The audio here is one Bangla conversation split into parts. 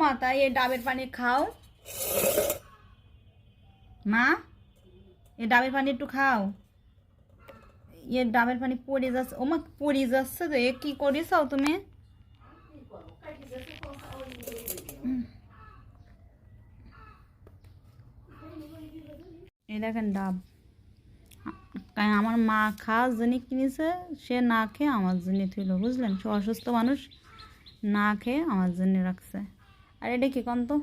মা তাই এই ডাবের পানি খাও। মা, এই ডাবের পানি একটু খাও। এ ডাবের পানি পড়ে যাচ্ছে। ও মা পড়ে যাচ্ছে তো। এ কি করিস তুমি? দেখেন ডাব। আমার মা খাওয়ার জন্য কিনেছে, সে না খেয়ে আমার জন্য থইল, বুঝলেন? সে অসুস্থ মানুষ, না খেয়ে আমার জন্য রাখছে। আর এটা কি কন তো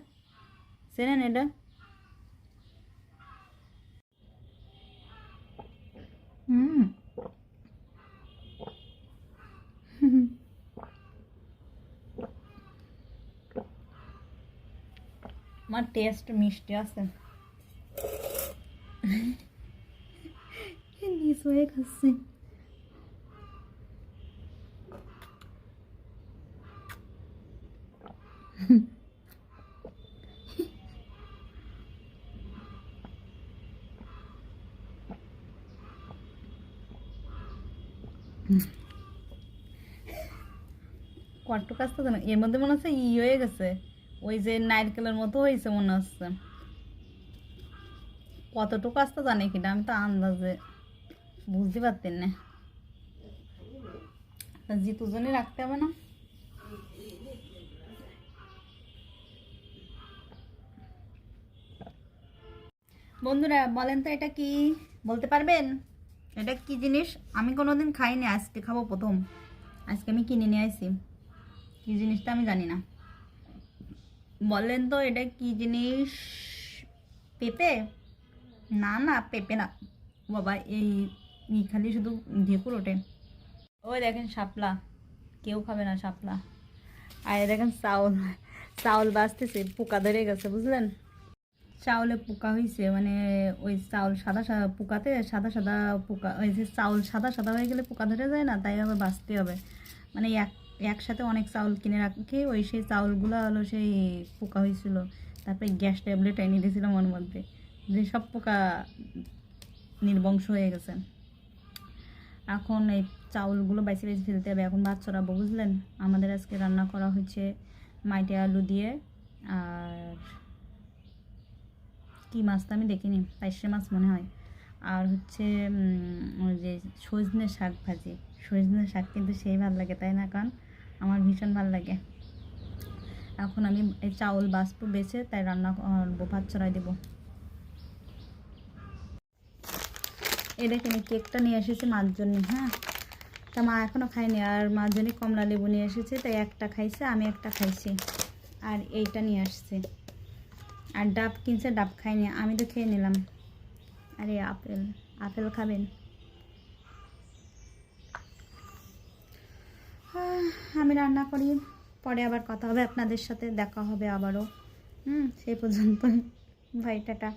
চেনেন এটা। হুম। আমার টেস্ট মিষ্টি আছে। নিজ হয়ে খাচ্ছে? কট্টু কাজটা জানো, এর মধ্যে মনে হচ্ছে ই হয়ে গেছে। ওই যে নারকেলের মতো হয়েছে মনে হচ্ছে। কতটুকু আসতে জানি কিনা, আমি তো আন্দাজে বুঝতে পারতেন না। তা জিতু জনই রাখতে হবে না? বন্ধুরা, বলেন তো এটা কি? বলতে পারবেন? এটা কি জিনিস? আমি কোনোদিন খাইনি, আজকে খাব প্রথম। আজকে আমি কিনে নিয়ে আসি কি জিনিসটা আমি জানি না। বলেন তো, এটা কি জিনিস? পেঁপে? না না, পেঁপে না। বাবা, এই খালি শুধু ঢেকুর ওঠে ওই দেখেন শাপলা। কেউ খাবে না শাপলা। আর দেখেন চাউল। চাউল বাঁচতেছে, পোকা ধরে গেছে, বুঝলেন? চাউলে পোকা হয়েছে মানে ওই চাউল সাদা সাদা পোকাতে সাদা সাদা পোকা, ওই যে চাউল সাদা সাদা হয়ে গেলে পোকা ধরে যায় না, তাই আবার বাঁচতে হবে। মানে এক, একসাথে অনেক চাউল কিনে রাখি, ওই সেই চাউলগুলো হলো সেই পোকা হয়েছিল তারপরে গ্যাস ট্যাবলেট এনে দিয়েছিলাম ওর মধ্যে, যে সব পোকা নির্বংশ হয়ে গেছে। এখন এই চাউলগুলো বাইসে বাইসে ফেলতে হবে। এখন চড়াবো, বুঝলেন? আমাদের আজকে রান্না করা হয়েছে মাইটে আলু দিয়ে আর কি মাছটা আমি দেখিনি পাইসে মাছ মনে হয়। আর হচ্ছে ওই যে সজনে শাক ভাজি। সজনে শাক কিন্তু সেই ভালো লাগে, তাই না কারণ আমার ভীষণ ভালো লাগে। এখন আমি এই চাউল বাষ্প বেছে, তাই রান্না করব, ভাত চড়াই দেবো। এ দেখেন কেকটা নিয়ে এসেছে মার জন্য হ্যাঁ? তা মা এখনও খায়নি, আর মার জন্য কমলা লেবু নিয়ে এসেছে, তাই একটা খাইছে, আমি একটা খাইছি। আর এইটা নিয়ে আসছে। আর ডাব কিনছে, ডাব খাইনি। আমি তো খেয়ে নিলাম। আরে আপেল আপেল খাবেন? আমি রান্না করি, পরে আবার কথা হবে, আপনাদের সাথে দেখা হবে আবারও। হুম, সেই পর্যন্ত। ভাই টাটা।